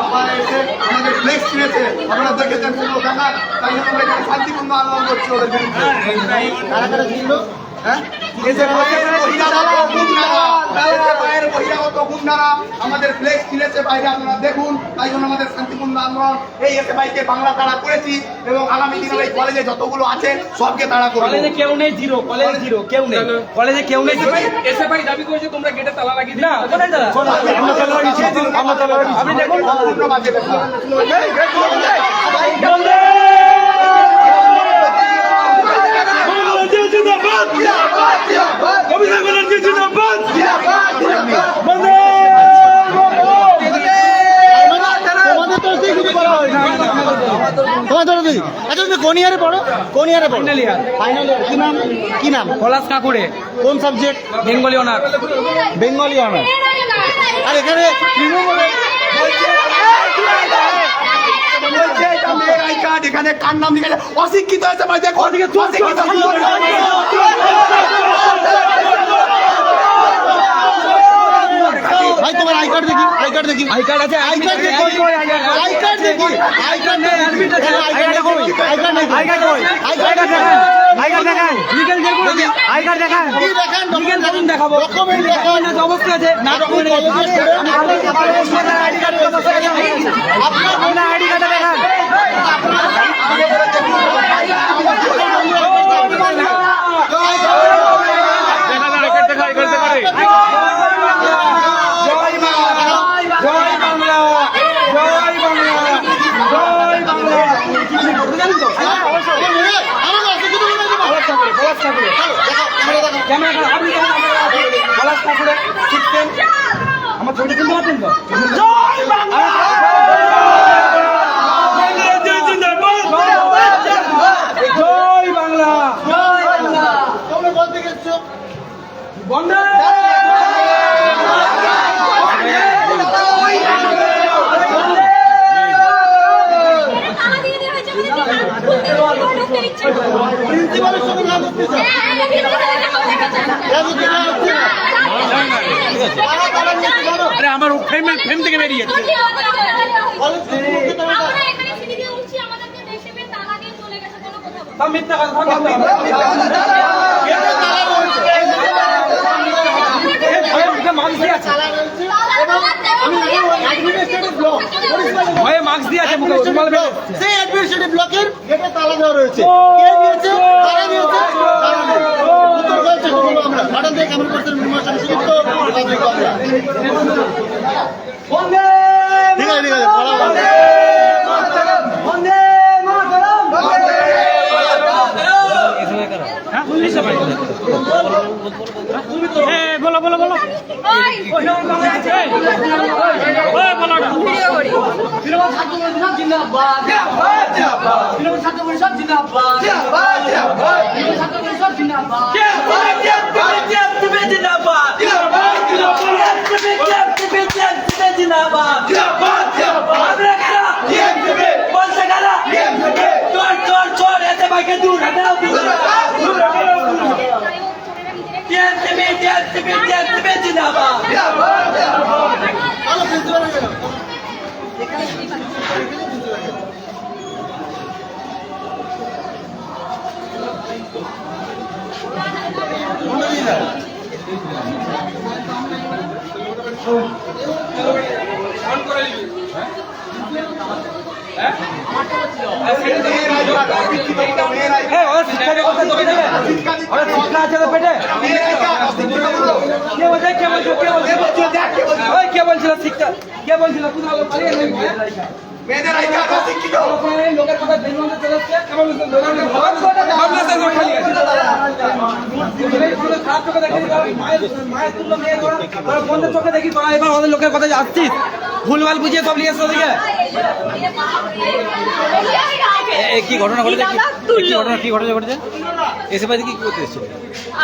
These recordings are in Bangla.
বাবারা এসে আমাদের ফ্লেক্স কিনেছে আপনারা দেখেছেন সেগুলো দেখা তাই জন্য আমরা এখানে শান্তিপূর্ণ আন্দোলন করছি ওদের বিরুদ্ধে। হ্যাঁ? আমাদের ফ্লেক্স কিনেছে বাইরে আপনারা দেখুন তাই জন্য আমাদের শান্তিপূর্ণ আন্দোলন এই এসে বাইকে বাংলা তাড়া করেছি এবং আগামী দিনে এই কলেজে যতগুলো আছে সবকে তাড়া করব কলেজে কেউ নেই জিরো কলেজ জিরো কেউ নেই কলেজে কেউ নেই জিরো এসে ভাই দাবি করেছে তোমরা গেটে তালা লাগিয়ে না কোথায় তারা আমরা তালা লাগিয়েছি আমরা তালা লাগিয়েছি আপনি দেখুন সম্পূর্ণ বাজে ব্যাপার। তোমাদের তরফ থেকে কিছু করা হয়নি তোমার তরফ থেকে আচ্ছা তুমি কোন ইয়ারে পড়ো কোন ইয়ারে পড়ো Final year। ফাইনাল ইয়ার কি নাম কি নাম পলাশ কাকুরে কোন subject Bengali honour Bengali honour আর এখানে তৃণমূলের এটা আই কার্ড এখানে কার নাম অশিক্ষিত হয়েছে ভাই দেখো অশিক্ষিত ভাই তোমার আই কার্ড দেখি আই কার্ড দেখি আই কার্ড আছে আই কার্ড দেখি আই কার্ড দেখি আই কার্ড নেই আই কার্ড দেখো আই কার্ড নেই আই কার্ড আই কার্ড দেখান আই কার্ড দেখান লিগেল জেল আই কার্ড দেখান কি দেখান লিগেল দেখুন দেখাবো ডকুমেন্ট দেখান না অবস্থা আছে না কলেজের স্টুডেন্ট আইডি কার্ড দেখান জয় মা জয় বাংলা জয় বাংলা জয় বাংলা আমাকে অসুবিধা নেই পলাশ ঠাকুরে পলাশ ঠাকুরে ক্যামেরা আপনি কেমন আমার ছবি তুলতে পারতেন তো জয় বাংলা তোমরা বলতে গেছো বন্ধে তালা দিয়ে দেওয়া হয়েছে আমাদের ঢুকতে দিচ্ছে না। প্রিন্সিপালের সঙ্গে না করতে চাও হ্যাঁ, এটা কিন্তু দেখাও, দেখাও, দেখাও। রাজু কেন হচ্ছে না তারা তারা নিয়ে জানো আরে আমার ফ্রেম ফ্রেম থেকে বেরিয়ে যাচ্ছে কলেজ কর্তৃপক্ষকে তোমরা আমরা এখানে সিঁড়ি দিয়ে উঠছি, আমাদেরকে দেখে পেয়ে তালা দিয়ে চলে গেছে, কোনো কথা বলছে না। সব মিথ্যা কথা সব মিথ্যা কথা মাস্ক দিয়ে আছে তালা রয়েছে। তালা দেওয়া আমি হয়ে গেছে। অ্যাডমিনিস্ট্রেটিভ ব্লক ভয়ে মাস্ক সেই আমরা থেকে আমরা ঠিক আছে ঠিক আছে। বলো বলো বলো ওই, ভিডিও করি। ভালো প্রিন্সিপাল হয়ে গেল। মেয়ের আই কার্ড অশিক্ষিত বলো, মেয়ের আই হ্যাঁ ওরা ওরা শিক্ষা আছে তো পেটে মেয়ের আই কার্ড অশিক্ষিত বলো। কে বলছে? কে বলছে? কে বলছে? ওই কে বলছিল? শিক্ষা। কে বলছিল? কোথাও লোক পালিয়ে নেই মেয়েদের আই কার্ড অশিক্ষিত ওখানে লোকের কথা বেলুনতে চলে আসছে কেমন ভাবনা তো খালি আছে। খারাপ চোখে দেখি মায়ের মায়ের তুল্য মেয়ে তোরা তোরা বন্ধের চোখে দেখি তোরা এবার ওদের লোকের কথা আসছিস ভুলভাল বুঝিয়ে সব নিয়ে এসছে কি ঘটনা ঘটেছে? কি ঘটনা কি ঘটনা ঘটেছে? এসে বাড়ি কি করতে এসেছিল?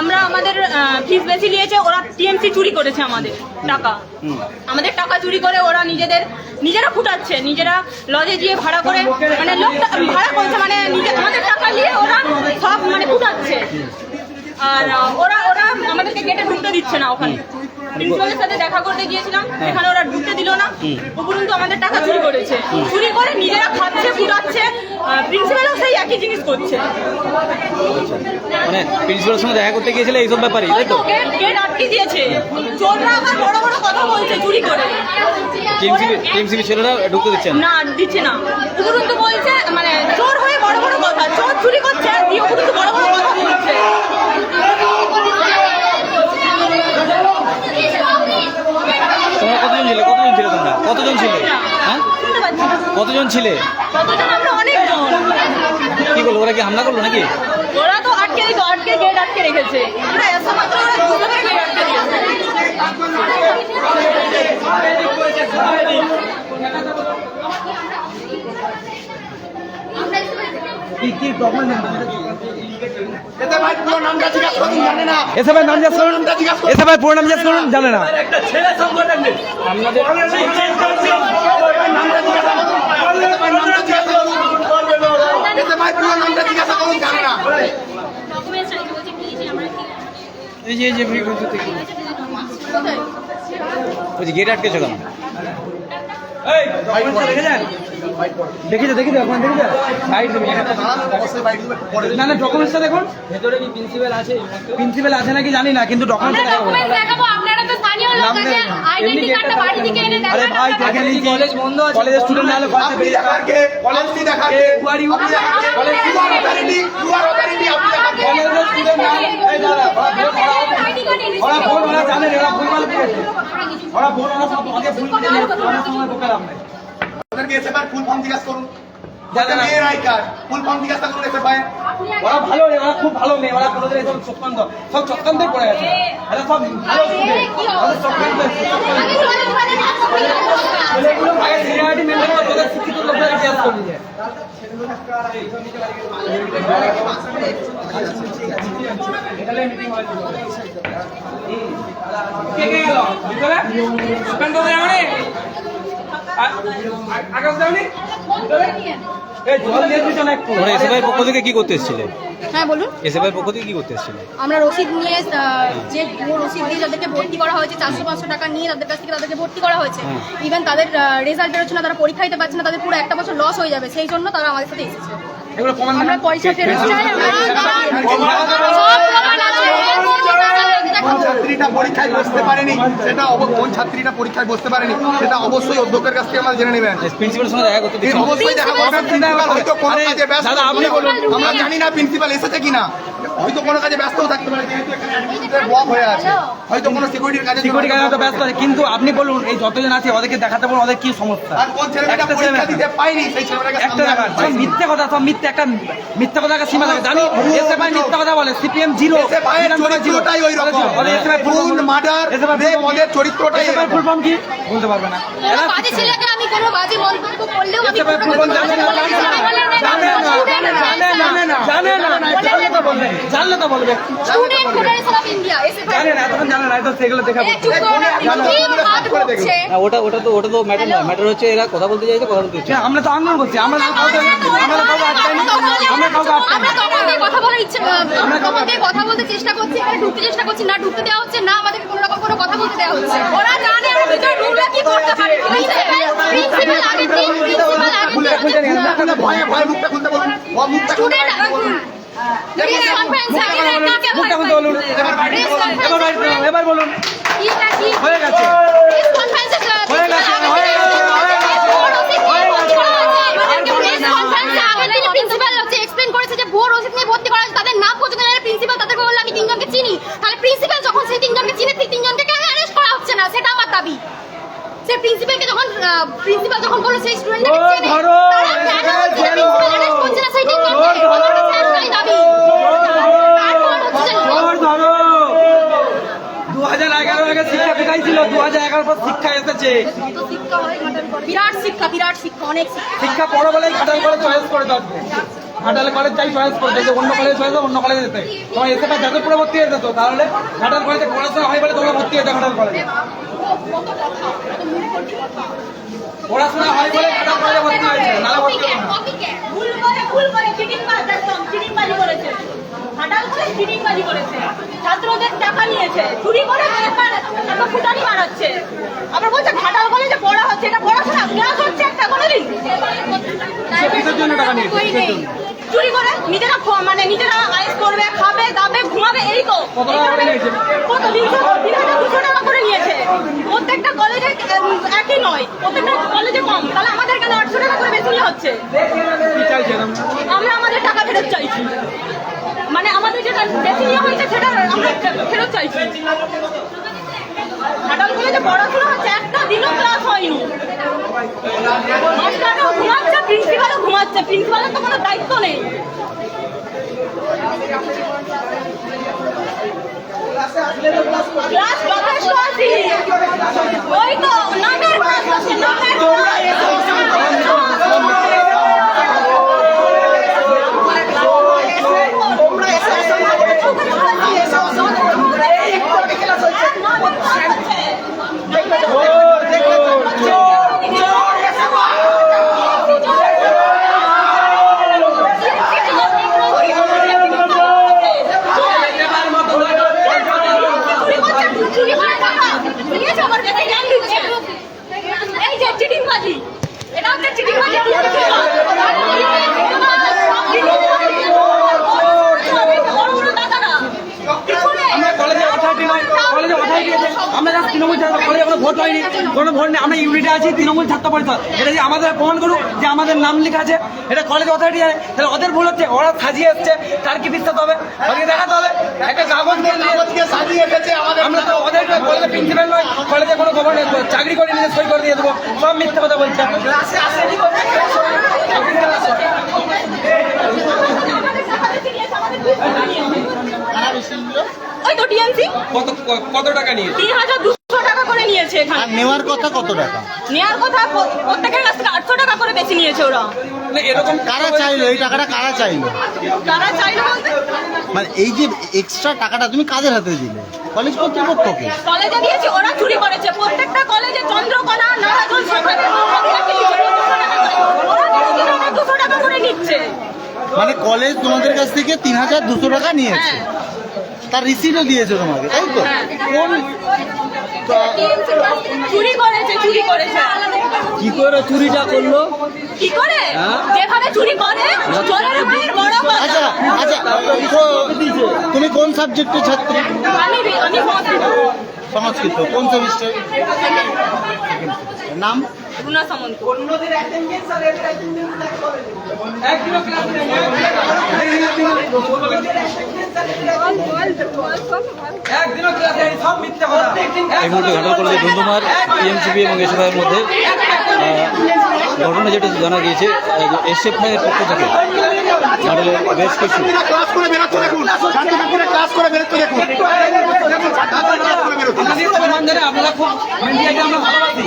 আমরা আমাদের ফিস বেশি নিয়েছে ওরা টিএমসি চুরি করেছে আমাদের টাকা। আমাদের টাকা চুরি করে ওরা নিজেদের নিজেরা ফুটাচ্ছে নিজেরা লজে গিয়ে ভাড়া করে মানে লোক ভাড়া করছে মানে নিজে আমাদের টাকা নিয়ে ওরা সব মানে ফুটাচ্ছে। আর ওরা ওরা আমাদেরকে গেটে ঢুকতে দিচ্ছে না ওখানে। প্রিন্সিপালের সাথে দেখা করতে গিয়েছিলাম সেখানে ওরা ঢুকতে দিল না। উপরন্তু আমাদের টাকা চুরি করেছে। চুরি করে নিজেরা খাচ্ছে প্রিন্সিপালও সেই একই জিনিস করছে। মানে প্রিন্সিপালের সঙ্গে দেখা করতে গিয়েছিলে এইসব ব্যাপারে তাই তো? গেট আটকে দিয়েছে। চোররা আবার বড় বড় কথা বলছে চুরি করে। টিএমসিবি টিএমসিবি ছেলেরা ঢুকতে দিচ্ছে না? দিচ্ছে না। উপরন্তু বলছে মানে চোর বড় বড় কথা চোর চুরি করছে আর দিয়ে উপরন্তু বড় বড় কথা বলছে। কতজন ছিলে? কতজন ছিলে তোমরা? কতজন ছিলে? হ্যাঁ। কতজন ছিলে? কতজন? আমরা অনেকজন। কি করল ওরা কি হামলা করল নাকি? ওরা তো আটকে দিত আটকে গেট আটকে রেখেছে। আমরা এসে মাত্র ওরা বুঝতে পেরে গেট আটকে দিয়েছে। নাম জিজ্ঞেস করুন পুরো নাম জিজ্ঞেস করুন জানে না এই যে গেট আটকেছো কেন দিবে না না ডকুমেন্টসটা দেখুন ভেতরে কি প্রিন্সিপাল আছে প্রিন্সিপাল আছে নাকি জানি না কিন্তু ডকুমেন্টস ডকুমেন্ট দেখাবো আপনারা তো স্থানীয় লোক আছে আইডেন্টি কার্ডটা বাড়ি থেকে এনে আরে ভাই দেখেন এই কলেজ বন্ধ আছে কলেজের স্টুডেন্ট কলেজে বেরিয়ে কে কে আপনি কলেজের এই ওরা ওরা জানেন ওরা ভুলভাল ওরা ভোট ওরা সব আগে ভুল ওরা সময় বোকা লাভ নাই ওদেরকে এসে ভাই ফুল ফর্ম জিজ্ঞাসা করুন। না। মেয়ের আই কার্ড ফুল ফর্ম জিজ্ঞাসা করুন এসে ভাই ওরা ভালো নেই ওরা খুব ভালো মেয়ে ওরা কোনোদিন এসব চক্রান্ত সব চক্রান্তে পড়ে গেছে। এরা সব ভালো ছেলেগুলো আগে সিনিয়রিটি মেনটেন ওদের শিক্ষিত লোকদের জিজ্ঞেস করে নিয়ে কে কে ভিতরে? সুকান্ত যাওনি আকাশ যাওনি এই জল দিয়ে দিচ্ছ না একটু তোমরা এসএফআই পক্ষ থেকে কি করতে এসেছিলে? হ্যাঁ বলুন। এসএফআই পক্ষ থেকে কি করতে এসেছিলে? আমরা রসিদ নিয়ে আহ, যে রসিদ দিয়ে যাদেরকে ভর্তি করা হয়েছে চারশো পাঁচশো টাকা নিয়ে তাদের কাছ থেকে তাদেরকে ভর্তি করা হয়েছে। ইভেন তাদের রেজাল্ট বেরোচ্ছে না তারা পরীক্ষা দিতে পারছে না তাদের পুরো একটা বছর লস হয়ে যাবে সেই জন্য তারা আমাদের সাথে এসেছে। আমরা পয়সা ফেরত চাই আমরা সব প্রমাণ আছে। কোন ছাত্রীটা পরীক্ষায় বসতে পারেনি সেটা অব- কোন ছাত্রীটা পরীক্ষায় বসতে পারেনি সেটা অবশ্যই অধ্যক্ষের কাছ থেকে আমরা জেনে নেবেন প্রিন্সিপালের সঙ্গে দেখা করতে এই দিচ্ছে না। অবশ্যই দেখা করবেন প্রিন্সিপাল হয়তো কোনো কাজে ব্যস্ত আপনি বলুন। আমরা জানি না প্রিন্সিপাল এসেছে কিনা। হয়তো কোনো কাজে ব্যস্ত থাকতে পারে। যেহেতু এখানে admission ব্লক হয়ে আছে। হয়তো কোনো সিকিউরিটির কাজে সিকিউরিটি গার্ড তো ব্যস্ত আছে কিন্তু আপনি বলুন এই যতজন আছে ওদেরকে দেখাতে বলুন ওদের কি সমস্যা? আর কোন ছেলেমেয়েটা একটা পরীক্ষা দিতে সেই পারছি। মিথ্যে কথা সব মিথ্যে একটা মিথ্যে কথা সীমা থাকে জানি এসে ভাই মিথ্যে কথা বলে সিপিএম জিরো এসে ভাইয়ের চরিত্রটাই ওই রকম। খুন মার্ডার রেপ ওদের চরিত্রটাই এরকম। ফুল ফর্ম কি? বলতে পারবে না। কোনো বাজে ছেলেকে আমি কোনো বাজে মন্তব্য করলেও আমি এসে ভাই ফুল ফর্ম জানে না জানে না জানে না জানে না জানে না জানলে তো বলবে জানলে তো বলবে। স্টুডেন্ট না ওটা ওটা তো ওটা তো ম্যাটার না ম্যাটার হচ্ছে এরা কথা বলতে চাইছে কথা বলতে আমরা তো আন্দোলন করছি আমরা কথা বলার ইচ্ছে আমরা তখন থেকে কথা বলতে চেষ্টা করছি এখানে ঢুকতে চেষ্টা করছি না ঢুকতে দেওয়া হচ্ছে না আমাদেরকে কোনো রকম কোনো কথা বলতে দেওয়া হচ্ছে। ওরা জানে আমরা ভিতরে ঢুকলে কি করতে পারি। প্রিন্সিপাল আগে প্রিন্সিপাল আগে খুলতে খুলতে নিয়ে আসবে। আপনারা ভয়ে ভয়ে মুখটা খুলতে বলুন মুখটা খুলতে এবার বলুন। হয়ে গেছে। হয়ে গেছে, হয়ে গেছে, হয়ে প্রিন্সিপাল হচ্ছে এক্সপ্লেন করেছে যে ভুয়ো রসিদ নিয়ে ভর্তি করা শিক্ষা বেকাই ছিল দু হাজার এগারো পর শিক্ষা এসেছে। বিরাট শিক্ষা বিরাট শিক্ষা অনেক শিক্ষা। পড়ো বলে ঘাটাল কলেজ চয়েস করে দেবে ঘাটাল কলেজ চাই চয়েস করে দেবে অন্য কলেজ চয়েস অন্য কলেজে যেতে তোমার এসে যাদবপুরে ভর্তি হয়ে যেত তাহলে ঘাটাল কলেজে পড়াশোনা হয় বলে তোমরা ভর্তি হয়েছে ঘাটাল কলেজে পড়াশোনা হয় বলে ঘাটাল কলেজে ভর্তি হয়েছে নাহলে ভর্তি ঘাটাল করে চিটিংবাজি করেছে। ছাত্রদের টাকা নিয়েছে। চুরি করে একটা ফুটানি মারাচ্ছে আবার বলছে ঘাটাল কলেজে পড়া হচ্ছে। এটা পড়াশোনা? ক্লাস হচ্ছে একটা কোনোদিন। চুরি করে নিজেরা মানে নিজেরা আইস করবে খাবে দাবে ঘুমাবে এই তো। কত? তিন হাজার দুশো টাকা করে নিয়েছে। প্রত্যেকটা কলেজে একই নয়। প্রত্যেকটা কলেজে কম। তাহলে আমাদের কেন আটশো টাকা করে বেশি হচ্ছে? আমরা আমাদের টাকা ফেরত চাইছি। মানে আমাদের যেটা বেশি নেওয়া হয়েছে সেটা আমরা ফেরত চাইছি। ঘাটাল কলেজে পড়াশোনা হচ্ছে, একটা দিনও ক্লাস হয়নি। মাস্টারও ঘুমাচ্ছে প্রিন্সিপালও ঘুমাচ্ছে। প্রিন্সিপালের তো কোনো দায়িত্ব নেই। ক্লাস ওই তো ক্লাস চুরি করে টাকা নিয়েছে আমার কাছে জ্ঞান দিচ্ছে এই যে চিটিংবাজি এটা হচ্ছে চিটিংবাজি আমরা কলেজে অথরিটি নয় কলেজে অথরিটি আছে আমরা জাস্ট তৃণমূল ছাত্র কলেজে কোনো ভোট হয়নি কোনো ভোট নেই। আমরা ইউনিটে আছি তৃণমূল ছাত্র পরিষদ। এটা যে আমাদের প্রমাণ করুক যে আমাদের নাম লেখা আছে এটা কলেজ অথরিটি জানে তাহলে ওদের ভুল হচ্ছে ওরা সাজিয়ে এসছে তার কি বিশ্বাস হবে? ওদেরকে দেখাতে হবে। একটা কাগজ সাজিয়ে এসেছে আমরা তো ওদের কলেজে প্রিন্সিপাল নয় কলেজে কোনো গভর্নর চাকরি করে নিয়ে সই করে দিয়ে দেবো। সব মিথ্যে কথা বলছে? ওই তো কত কত টাকা নিয়ে তিন হাজার করে নিয়েছে এখানে। আর নেওয়ার কথা কত টাকা? নেওয়ার কথা প্রত্যেকের কাছ থেকে আটশো টাকা করে বেশি নিয়েছে ওরা। মানে এরকম কারা চাইলো? এই টাকাটা কারা চাইলো? তারা চাইলো বলতে? মানে এই যে এক্সট্রা টাকাটা তুমি কাদের হাতে দিলে? কলেজ কর্তৃপক্ষকে? কলেজে দিয়েছি ওরা চুরি করেছে। প্রত্যেকটা কলেজে চন্দ্রকোনা নারাজন সেখানে দুশো টাকা করে। নিচ্ছে। মানে কলেজ তোমাদের কাছ থেকে তিন হাজার দুশো টাকা নিয়েছে। হ্যাঁ। তার রিসিটও দিয়েছে তোমাকে তাই তো? হ্যাঁ। কোন চুরি করেছে চুরি করেছে। কি করে চুরিটা করল? কি করে? যেভাবে চুরি করে চোরের মায়ের বড় কথা। আচ্ছা আচ্ছা তুমি কোন সাবজেক্টের ছাত্রী? আমি আমি সংস্কৃত সংস্কৃত কোন সেমিস্টার? নাম? রুনা সামন্ত। একদিনও ক্লাস নেই একদিনও ক্লাস নেই। সব মিথ্যে কথা। এই মুহূর্তে ঘাটাল কলেজে ধুন্ধুমার টিএমসিপি এবং এসএফআইয়ের মধ্যে। ঘটনা যেটা জানা গিয়েছে এসএফআইয়ের পক্ষ থেকে। বেশ কিছু। ক্লাস করে বেরোচ্ছে দেখুন শান্তি ঠাকুরে ক্লাস করে বেরোচ্ছে দেখুন খুব মিডিয়াকে আমরা ভালোবাসি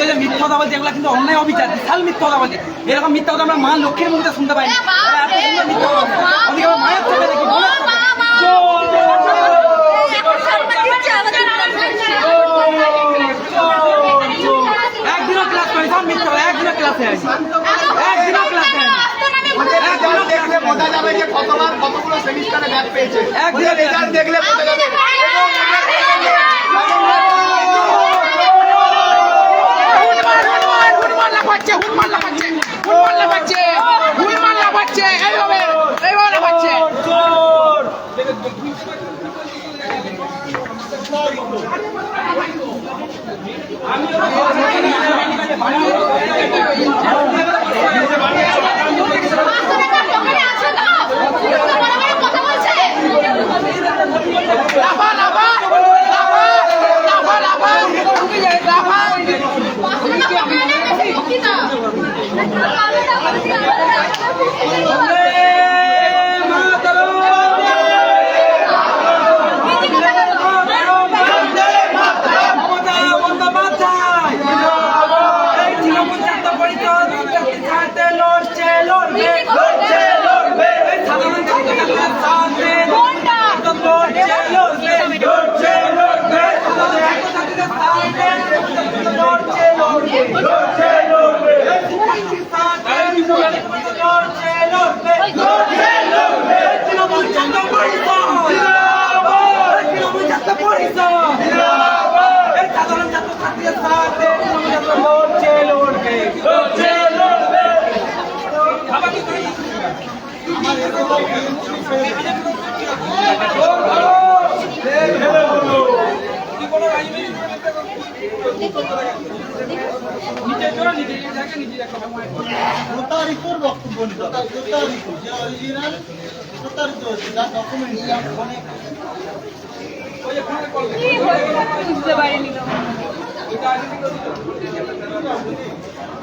যে মিথ্যা কথা বলছে এগুলো কিন্তু অন্যায় অবিচার বিশাল মিথ্যা কথা বলছে এরকম মিথ্যা কথা আমরা মা লক্ষ্মীর মুখে শুনতে পাই না এত সুন্দর মিথ্যা কথা। বলছে। ওদিকে আবার মায়ের চোখে দেখি বলে, একদিনও ক্লাস করি সব মিথ্যা কথা একদিনও ক্লাসে আসি একদিনও ক্লাসে আসি রেজাল্ট দেখলে বোঝা যাবে যে কতবার কতগুলো সেমিস্টারে ব্যাক পেয়েছে। একদিনের রেজাল্ট দেখলে বোঝা যাবে। কথা প্রতারিতর বক্তব্য প্রতারিত যে অরিজিনাল প্রতারিত হচ্ছে যার মানে বুঝতে পারিনি